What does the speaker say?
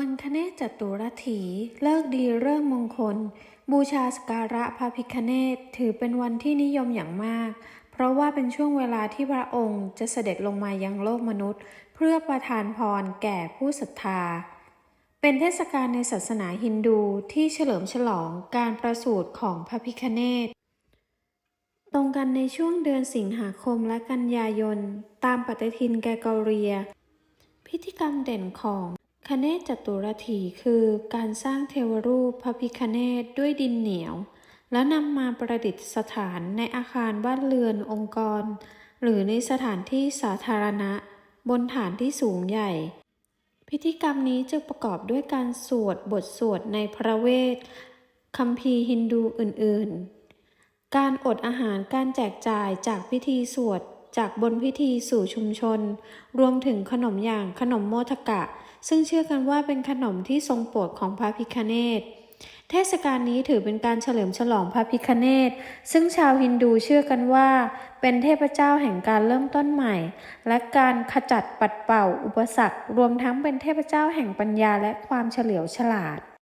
วันคเนศจตุรถีเลิกดีเริ่มมงคล บูชาสการะพระพิคเนศถือเป็นวันที่นิยมอย่างมาก เพราะว่าเป็นช่วงเวลาที่พระองค์จะเสด็จลงมายังโลกมนุษย์ เพื่อประทานพรแก่ผู้ศรัทธา เป็นเทศกาลในศาสนาฮินดูที่เฉลิมฉลองการประสูติของพระพิคเนศตรงกันในช่วงเดือนสิงหาคมและกันยายน ตามปฏิทินแกกอเรีย พิธีกรรมเด่นของ คเนศจตุรถีคือการสร้างเทวรูปพระพิคเนศด้วยดินเหนียว แล้วนำมาประดิษฐานในอาคารบ้านเรือนองค์กร หรือในสถานที่สาธารณะ บนฐานที่สูงใหญ่ พิธีกรรมนี้จะประกอบด้วยการสวดบทสวดในพระเวทคัมภีร์ฮินดูอื่น ๆ การอดอาหารการแจกจ่ายจากพิธีสวด จากบนพิธีสู่ชุมชน รวมถึงขนมอย่างขนมโมทกะ ซึ่งเชื่อกันว่าเป็นขนมที่ทรงโปรดของพระพิคเนศเทศกาลนี้ถือเป็นการเฉลิมฉลองพระพิคเนศซึ่งชาวฮินดูเชื่อกันว่า เป็นเทพเจ้าแห่งการเริ่มต้นใหม่ และการขจัดปัดเป่าอุปสรรค รวมทั้งเป็นเทพเจ้าแห่งปัญญาและความเฉลียวฉลาด